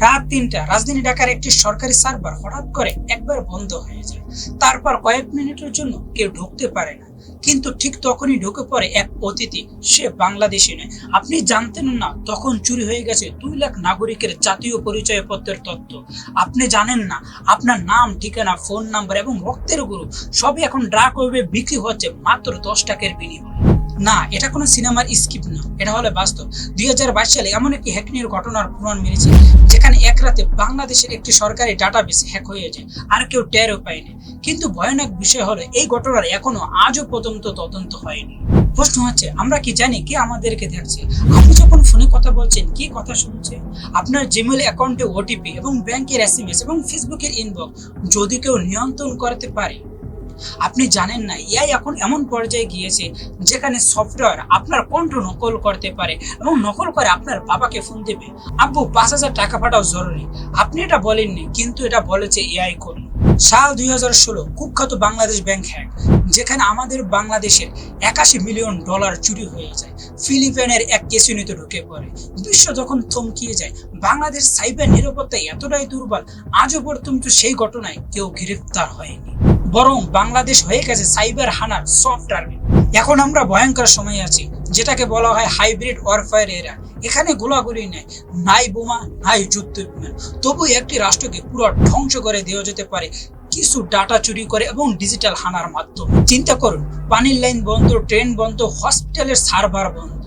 রাত তিনটা, রাজধানী ঢাকার একটি সরকারি সার্ভার হঠাৎ করে একবার বন্ধ হয়ে যায়। তারপর কয়েক মিনিটের জন্য কেউ ঢুকতে পারে না। কিন্তু ঠিক তখনই ঢুকে পড়ে এক অতিথি। সে বাংলাদেশি নয়। আপনি জানতেন না তখন চুরি হয়ে গেছে দুই লাখ নাগরিকের জাতীয় পরিচয় পত্রের তথ্য। আপনি জানেন না, আপনার নাম, ঠিকানা ফোন নাম্বার এবং রক্তের গুরু সবই এখন ড্রাক ওয়েবে বিক্রি হচ্ছে মাত্র দশ টাকার বিনিময়ে। না, এটা কোনো সিনেমার স্কিপ না, এটা হলো বাস্তব। দুই হাজার বাইশ সালে এমন একটি হ্যাকিংয়ের ঘটনার প্রমাণ মিলেছে, যেখানে এক রাতে বাংলাদেশের একটি সরকারি ডাটাবেস হ্যাক হয়ে যায়, আর কেউ টেরও পায়নি। কিন্তু ভয়ানক বিষয় হলো, এই ঘটনার এখনও আজও পর্যন্ত তদন্ত হয়নি। প্রশ্ন হচ্ছে, আমরা কি জানি কে আমাদেরকে দেখছে? আপনি যখন ফোনে কথা বলছেন, কি কথা শুনছে? আপনার জিমেল অ্যাকাউন্টে ওটিপি এবং ব্যাংকের এস এবং ফেসবুকের ইনবক্স যদি কেউ নিয়ন্ত্রণ করতে পারে আপনি জানেন না এআই এখন এমন পর্যায়ে গিয়েছে যেখানে সফটওয়্যার আপনার কণ্ঠ নকল করতে পারে এবং নকল করে আপনার বাবাকে ফোন দেবে। আব্বু, পাঁচ হাজার টাকা পাঠাও, জরুরি। আপনি এটা বলেননি, কিন্তু এটা বলেছে এআই করুন সাল দুই হাজার ষোলো, কুখ্যাত বাংলাদেশ ব্যাংক হ্যাক যেখানে আমাদের বাংলাদেশের একাশি মিলিয়ন ডলার চুরি হয়ে যায়। ফিলিপাইনের এক কেসিনিতে ঢুকে পড়ে। বিশ্ব যখন থমকিয়ে যায়, বাংলাদেশ সাইবার নিরাপত্তা এতটাই দুর্বল, আজও পর্যন্ত সেই ঘটনায় কেউ গ্রেফতার হয়নি। বরং বাংলাদেশ হয়ে গেছে সাইবার হানার সফট টার্গেট এখন আমরা ভয়ঙ্কর সময় আছি, যেটাকে বলা হয় হাইব্রিড ওয়ারফায়ার এরা এখানে গোলাগুলি নেই, নাই বোমা, নাই যুদ্ধ বিমান। তবু একটি রাষ্ট্রকে পুরো ধ্বংস করে দেওয়া যেতে পারে। কিছু ডাটা চুরি করে এবং ডিজিটাল হানার মাধ্যমে। চিন্তা করুন, পানির লাইন বন্ধ, ট্রেন বন্ধ, হসপিটালের সার্ভার বন্ধ,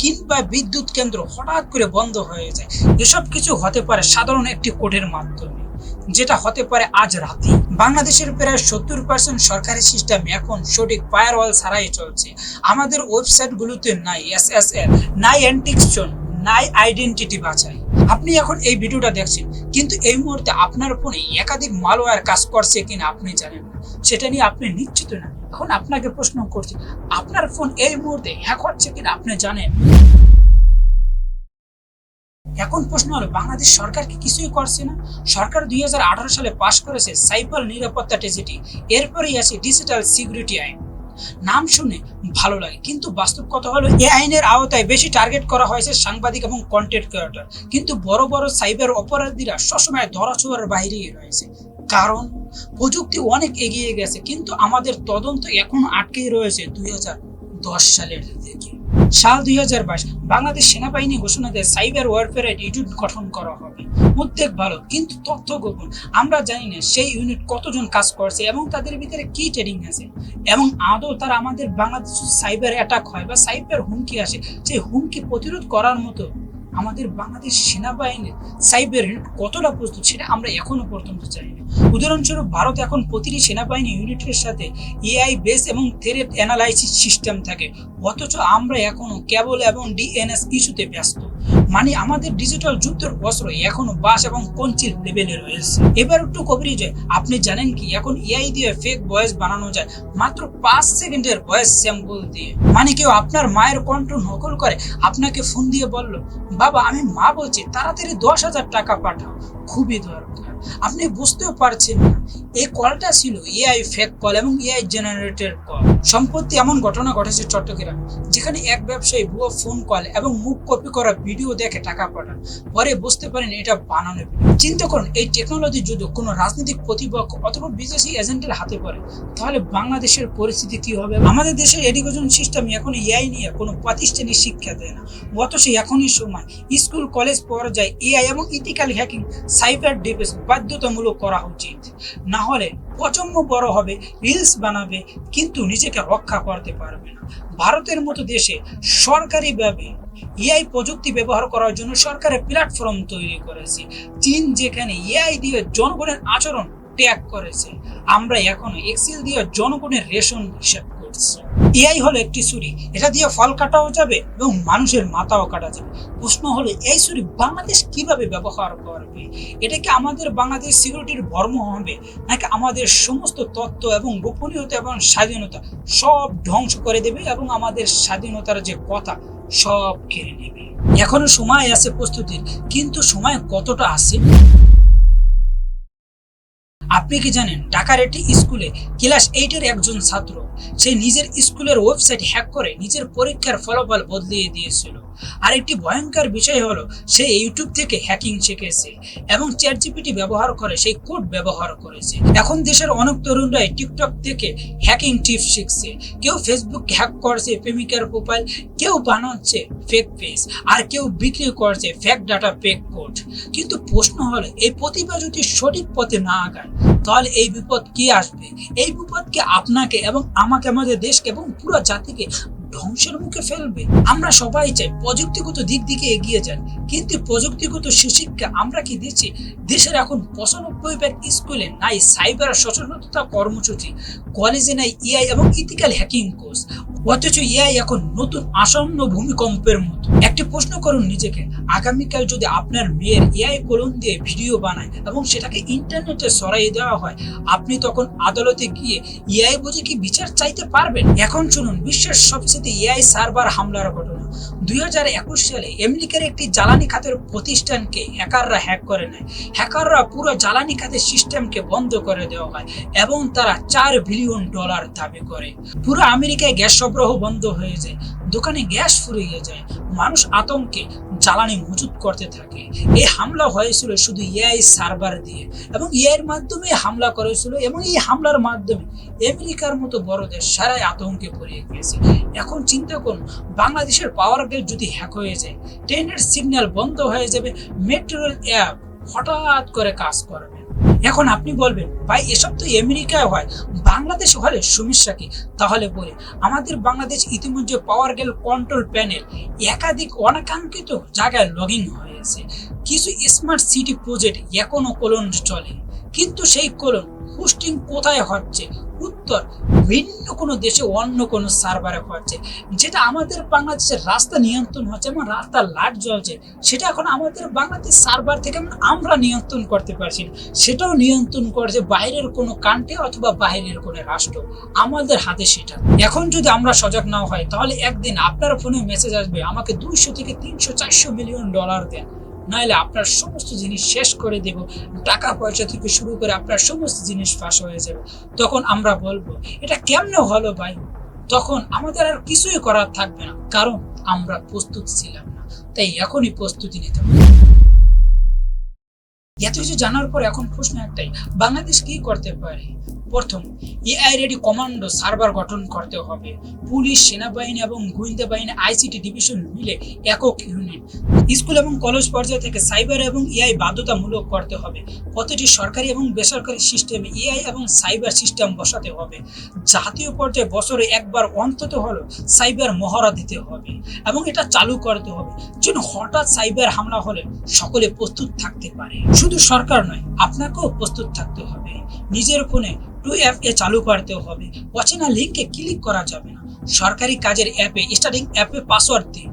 কিংবা বিদ্যুৎ কেন্দ্র হঠাৎ করে বন্ধ হয়ে যায়। এসব কিছু হতে পারে সাধারণ একটি কোডের মাধ্যমে। যেটা হতে পারে আজ রাতে। বাংলাদেশের প্রায় সত্তর পার্সেন্ট সরকারি সিস্টেম এখন সঠিক ফায়ারওয়াল ছাড়াই চলছে। আমাদের ওয়েবসাইটগুলোতে নাই এস এস এল নাই অ্যান্টিকশন নাই আইডেন্টিটি বাছাই। আপনি এখন এই ভিডিওটা দেখছেন, কিন্তু এই মুহূর্তে আপনার ফোনে একাধিক মালওয়্যার কাজ করছে কিনা আপনি জানেন না। সেটা নিয়ে আপনি নিশ্চিত না। এখন আপনাকে প্রশ্ন করছি, আপনার ফোন এই মুহূর্তে হ্যাক হচ্ছে কিনা আপনি জানেন? এখন প্রশ্ন হলো, বাংলাদেশ সরকার কি কিছুই করছে না? সরকার দুই সালে পাশ করেছে সাইবার নিরাপত্তা টেজিটি এরপরেই আছে ডিজিটাল সিকিউরিটি আইন। নাম শুনে ভালো লাগে, কিন্তু বাস্তব কথা হলো এই আইনের আওতায় বেশি টার্গেট করা হয়েছে সাংবাদিক এবং কন্টেন্ট ক্রিয়েটর কিন্তু বড় বড় সাইবার অপরাধীরা সবসময় ধরাছোঁয়ার বাইরেই রয়েছে। কারণ, প্রযুক্তি অনেক এগিয়ে গেছে, কিন্তু আমাদের তদন্ত এখন আটকেই রয়েছে দুই সালের দিকে। সাল দুই বাংলাদেশ সেনাবাহিনী ঘোষণা দেয় সাইবার ওয়ারফেয়ার ইউনিট গঠন করা হবে। উদ্বেগ ভালো, কিন্তু তথ্য গোপন। আমরা জানি না সেই ইউনিট কতজন কাজ করছে এবং তাদের ভিতরে কি ট্রেনিং আছে। এবং আদৌ তারা আমাদের বাংলাদেশ সাইবার অ্যাটাক হয় বা সাইবার হুমকি আসে, সেই হুমকি প্রতিরোধ করার মতো আমাদের বাংলাদেশ সেনাবাহিনীর সাইবার কতটা প্রস্তুত সেটা আমরা এখনও পর্যন্ত চাই না উদাহরণস্বরূপ, ভারত এখন প্রতিটি সেনাবাহিনী ইউনিটের সাথে এআই বেস এবং থেরেট অ্যানালাইসিস সিস্টেম থাকে। অথচ আমরা এখনও কেবল এবং ডিএনএস ইস্যুতে ব্যস্ত। মানে আমাদের ডিজিটাল যুদ্ধের অস্ত্র এখনও বাস এবং কঞ্চির লেভেলে রয়েছে। এবার একটু কবির যে, আপনি জানেন কি, এখন এআই দিয়ে ফেক ভয়েস বানানো যায় মাত্র পাঁচ সেকেন্ডের ভয়েস স্যাম্পল দিয়ে। মানে কেউ আপনার মায়ের কণ্ঠ নকল করে, আপনাকে ফোন দিয়ে বলল, বাবা, আমি মা বলছি, তাড়াতাড়ি দশ হাজার টাকা পাঠাও। খুবই দরকার। আপনি বুঝতেও পারছেন না এই কলটা ছিল এআই ফেক কল এবং এআই জেনারেটেড কল সম্প্রতি এমন ঘটনা ঘটেছে চট্টগ্রাম, যেখানে এক ব্যবসায়ী ভুয়ো ফোন কল এবং মুখ কপি করা ভিডিও দেখে টাকা পাঠান, পরে বুঝতে পারেন এটা বানানো চিন্তা করুন, এই টেকনোলজি যদি কোনো রাজনৈতিক প্রতিপক্ষ অথবা বিদেশি এজেন্টের হাতে পড়ে, তাহলে বাংলাদেশের পরিস্থিতি কি হবে? আমাদের দেশের এডুকেশন সিস্টেম এখন এআই নিয়ে কোনো প্রাতিষ্ঠানিক শিক্ষা দেয় না। অথচ এখনই সময়, স্কুল কলেজ পর্যায়ে এআই এবং ইথিক্যাল হ্যাকিং সাইবার ডিফেন্স বাধ্যতামূলক করা উচিত। না হলে প্রচণ্ড বড় হবে, রিলস বানাবে, কিন্তু নিজেকে রক্ষা করতে পারবে না। ভারতের মতো দেশে সরকারিভাবে এআই প্রযুক্তি ব্যবহার করার জন্য সরকারের প্ল্যাটফর্ম তৈরি করেছে। চীন যেখানে এআই দিয়ে জনগণের আচরণ ট্যাগ করেছে, আমরা এখনও এক্সেল দিয়ে জনগণের রেশন হিসাব করছি। এআই হলো একটি ছুরি। এটা দিয়ে ফল কাটাও যাবে এবং মানুষের মাথাও কাটা যাবে। প্রশ্ন হলো, এই ছুরি বাংলাদেশ কীভাবে ব্যবহার করবে? এটা কি আমাদের বাংলাদেশ সিকিউরিটির ভর্ম হবে? নাকি আমাদের সমস্ত তথ্য এবং গোপনীয়তা এবং স্বাধীনতা সব ধ্বংস করে দেবে এবং আমাদের স্বাধীনতার যে কথা সব কেড়ে নেবে? এখনও সময় আছে প্রস্তুতির, কিন্তু সময় কতটা আছে? আপনি কি জানেন, ঢাকার একটি স্কুলে ক্লাস এইটের একজন ছাত্র, সে নিজের স্কুলের ওয়েবসাইট হ্যাক করে নিজের পরীক্ষার ফলাফল বদলিয়ে দিয়েছিল। আর একটি ভয়ঙ্কর বিষয় হলো, সে ইউটিউব থেকে হ্যাকিং শিখেছে এবং চ্যাট জিপিটি ব্যবহার করে সেই কোড ব্যবহার করেছে। এখন দেশের অনেক তরুণরাই টিকটক থেকে হ্যাকিং টিপস শিখছে। কেউ ফেসবুক হ্যাক করছে প্রেমিকার প্রোফাইল কেউ বানাচ্ছে ফেক পেজ আর কেউ বিক্রি করছে ফেক ডাটা ফেক কোড কিন্তু প্রশ্ন হলো, এই প্রতিভা যদি সঠিক পথে না আগায় তাহলে এই বিপদ কি আসবে? এই বিপদ কি আপনাকে এবং আমাকে, আমাদের দেশকে এবং পুরো জাতিকে ধ্বংসের মুখে ফেলবে। আমরা সবাই চাই প্রযুক্তিগত দিক দিকে এগিয়ে যান। কিন্তু প্রযুক্তিগত সুশিক্ষা আমরা কি দিচ্ছি? দেশের এখন পঁচানব্বই ভাগ স্কুলে নাই, সাইবার সচেতনতা কর্মসূচি, কলেজে নাই, এআই এবং ইথিক্যাল হ্যাকিং কোর্স। অথচ এআই এখন নতুন আসন্ন ভূমিকম্পের মতো। একটি প্রশ্ন করুন নিজেকে, আগামীকাল যদি আপনার মেয়ের এআই কলম দিয়ে ভিডিও বানায় এবং সেটাকে ইন্টারনেটে সরাই দেওয়া হয়, আপনি তখন আদালতে গিয়ে এআই বুঝে কি বিচার চাইতে পারবেন? এখন শুনুন, বিশ্বের সবচেয়ে এআই সার্ভার হামলার ঘটনা। দুই হাজার একুশ সালে আমেরিকার একটি জ্বালানি খাতের প্রতিষ্ঠানকে হ্যাকাররা হ্যাক করে নেয়। হ্যাকাররা পুরো জ্বালানি খাতের সিস্টেমকে বন্ধ করে দেওয়া হয় এবং তারা চার বিলিয়ন ডলার দাবি করে। পুরো আমেরিকায় গ্যাস সরবরাহ বন্ধ হয়ে যায়, দোকানে গ্যাস ফুরিয়ে যায়, মানুষ আতঙ্কে জ্বালানি মজুত করতে থাকে। এই হামলা হয়েছিল শুধু এআই সার্ভার দিয়ে এবং এআই এর মাধ্যমে হামলা করেছিল এবং এই হামলার মাধ্যমে আমেরিকার মতো বড় দেশ সারাই আতঙ্কে পড়ে গিয়েছে। এখন চিন্তা করুন, বাংলাদেশের পাওয়ার গ্রিড যদি হ্যাক হয়ে যায়, ট্রেনের সিগন্যাল বন্ধ হয়ে যাবে মেট্রো রেল অ্যাপ হঠাৎ করে কাজ করবে। এখন আপনি বলবেন, ভাই, এসব তো আমেরিকায় হয়, বাংলাদেশ হলে সমস্যা কি? তাহলে বলে, আমাদের বাংলাদেশ ইতিমধ্যে পাওয়ার গেল কন্ট্রোল প্যানেল একাধিক অনাকাঙ্ক্ষিত জায়গায় লগ হয়েছে। কিছু স্মার্ট সিটি প্রজেক্ট এখনও কোলন চলে। কিন্তু সেই কোলন হোস্টিং কোথায় হচ্ছে? উত্তর ভিন্ন কোনো দেশে অন্য কোনো সার্ভারে হচ্ছে। যেটা আমাদের বাংলাদেশের রাস্তা নিয়ন্ত্রণ হচ্ছে এবং রাস্তার লাট জ্বলছে, সেটা এখন আমাদের বাংলাদেশ সার্ভার থেকে আমরা নিয়ন্ত্রণ করতে পারছি না। সেটাও নিয়ন্ত্রণ করছে বাইরের কোনো কান্ট্রি অথবা বাইরের কোনো রাষ্ট্র। আমাদের হাতে সেটা। এখন যদি আমরা সজাগ না হয় তাহলে একদিন আপনার ফোনে মেসেজ আসবে, আমাকে দুইশো থেকে তিনশো, চারশো মিলিয়ন ডলার দেন। নাহলে আপনার সমস্ত জিনিস শেষ করে দেব, টাকা পয়সা থেকে শুরু করে আপনার সমস্ত জিনিস ফাঁস হয়ে যাবে। তখন আমরা বলব, এটা কেমনে হলো ভাই? তখন আমাদের আর কিছুই করার থাকবে না, কারণ আমরা প্রস্তুত ছিলাম না। তাই এখনই প্রস্তুতি নিতে হবে। এত কিছু জানার পর এখন প্রশ্ন একটাই, বাংলাদেশ কি করতে পারে? প্রথম এআই রেডি কমান্ডো সার্ভার গঠন করতে হবে। পুলিশ, সেনাবাহিনী এবং গোয়েন্দা বাহিনী আইসিটি ডিভিশন মিলে একক ইউনিট স্কুল এবং কলেজ পর্যায় থেকে সাইবার এবং এআই বাধ্যতামূলক করতে হবে। প্রতিটি সরকারি এবং বেসরকারি সিস্টেমে এআই এবং সাইবার সিস্টেম বসাতে হবে। জাতীয় পর্যায়ে বছরে একবার অন্তত হলো সাইবার মহড়া দিতে হবে এবং এটা চালু করতে হবে। যেন হঠাৎ সাইবার হামলা হলে সকলে প্রস্তুত থাকতে পারে। শুধু সরকার নয়, আপনাকেও প্রস্তুত থাকতে হবে। নিজের ফোনে টু অ্যাপ এ চালু করতে হবে। অচেনা লিঙ্কে ক্লিক করা যাবে না। সরকারি কাজের অ্যাপে স্টার্টিং অ্যাপে পাসওয়ার্ড দিন।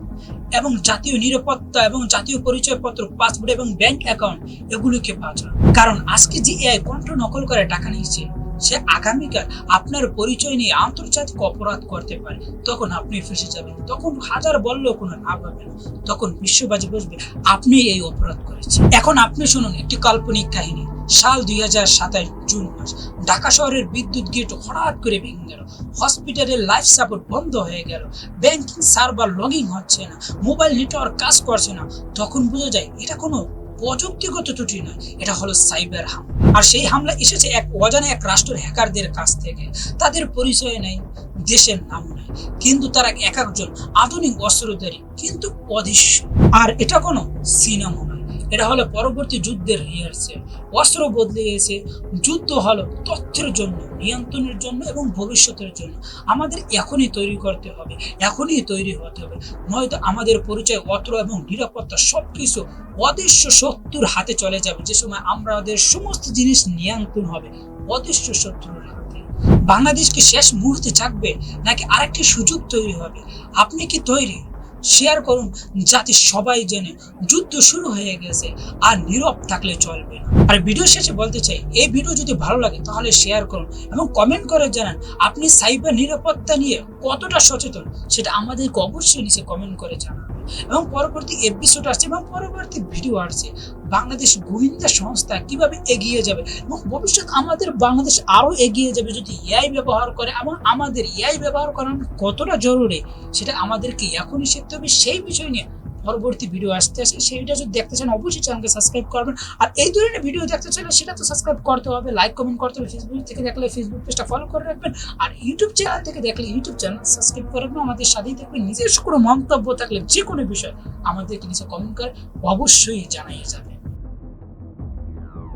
এবং জাতীয় নিরাপত্তা এবং জাতীয় পরিচয়পত্র পাসপোর্ট এবং ব্যাংক অ্যাকাউন্ট এগুলোকে বাঁচান। কারণ আজকে যে এআই কণ্ঠ নকল করে টাকা নিয়েছে, সে আগামীকাল আপনার পরিচয় নিয়ে আন্তর্জাতিক অপরাধ করতে পারে। তখন আপনি ফেসে যাবেন। তখন হাজার বললেও কোনো লাভ হবে না। তখন বিশ্ববাজি বসবে, আপনি এই অপরাধ করেছেন। এখন আপনি শুনুন একটি কাল্পনিক কাহিনী। সাল দুই হাজার সাতাশ জুন মাস। ঢাকা শহরের বিদ্যুৎ গেট হঠাৎ করে ভেঙে গেল। হসপিটালের লাইফ সাপোর্ট বন্ধ হয়ে গেল। ব্যাংকিং সার্ভার লগইন হচ্ছে না। মোবাইল নেটওয়ার্ক কাজ করছে না। তখন বোঝা যায় এটা কোনো প্রযুক্তিগত ত্রুটি নয়। এটা হলো সাইবার হামলা আর সেই হামলা এসেছে এক অজানা এক রাষ্ট্রের হ্যাকারদের কাছ থেকে। তাদের পরিচয় নেই, দেশের নাম নেই। কিন্তু তারা এক একজন আধুনিক অস্ত্রধারী, কিন্তু অদৃশ্য। আর এটা কোনো সিনেমা নয়। এটা হলো পরবর্তী যুদ্ধের রিহার্সেল অস্ত্র বদলে গেছে যুদ্ধ হলো তথ্যের জন্য, নিয়ন্ত্রণের জন্য এবং ভবিষ্যতের জন্য। আমাদের এখনই তৈরি করতে হবে, এখনই তৈরি হতে হবে। নয়তো আমাদের পরিচয় অস্ত্র এবং নিরাপত্তা সব কিছু অদৃশ্য শত্রুর হাতে চলে যাবে। যে সময় আমাদের সমস্ত জিনিস নিয়ন্ত্রণ হবে, অদৃশ্য শত্রুর হাতে। শেষ মুহূর্তে থাকবে নাকি আরেকটি সুযোগ তৈরি হবে? আপনি কি তৈরি? শেয়ার করুন যাতে সবাই জেনে যুদ্ধ শুরু হয়ে গেছে আর নীরব থাকলে চলবে না। আর ভিডিও শেষে বলতে চাই, এই ভিডিও যদি ভালো লাগে তাহলে শেয়ার করুন এবং কমেন্ট করে জানান, আপনি সাইবার নিরাপত্তা নিয়ে কতটা সচেতন? সেটা আমাদেরকে অবশ্যই নিচে কমেন্ট করে জানান। এবং পরবর্তী এপিসোড আসছে এবং পরবর্তী ভিডিও আসছে। বাংলাদেশ গোয়েন্দা সংস্থা কীভাবে এগিয়ে যাবে এবং ভবিষ্যৎ আমাদের বাংলাদেশ আরও এগিয়ে যাবে যদি এআই ব্যবহার করে এবং আমাদের এআই ব্যবহার করা কতটা জরুরি সেটা আমাদেরকে এখনই শিখতে হবে। সেই বিষয় নিয়ে পরবর্তী ভিডিও আসতে আসে, সেইটা যদি দেখতে চান, অবশ্যই চ্যানেলকে সাবস্ক্রাইব করবেন। আর এই ধরনের ভিডিও দেখতে চান সেটা তো সাবস্ক্রাইব করতে হবে লাইক কমেন্ট করতে হবে ফেসবুক থেকে দেখলে ফেসবুক পেজটা ফলো করে রাখবেন। আর ইউটিউব চ্যানেল থেকে দেখলে ইউটিউব চ্যানেল সাবস্ক্রাইব করে রাখবেন। আমাদের সাথেই থাকবেন, নিজস্ব কোনো মন্তব্য থাকলে যে কোনো বিষয় আমাদেরকে নিচে কমেন্ট করে, অবশ্যই জানাই যাবে।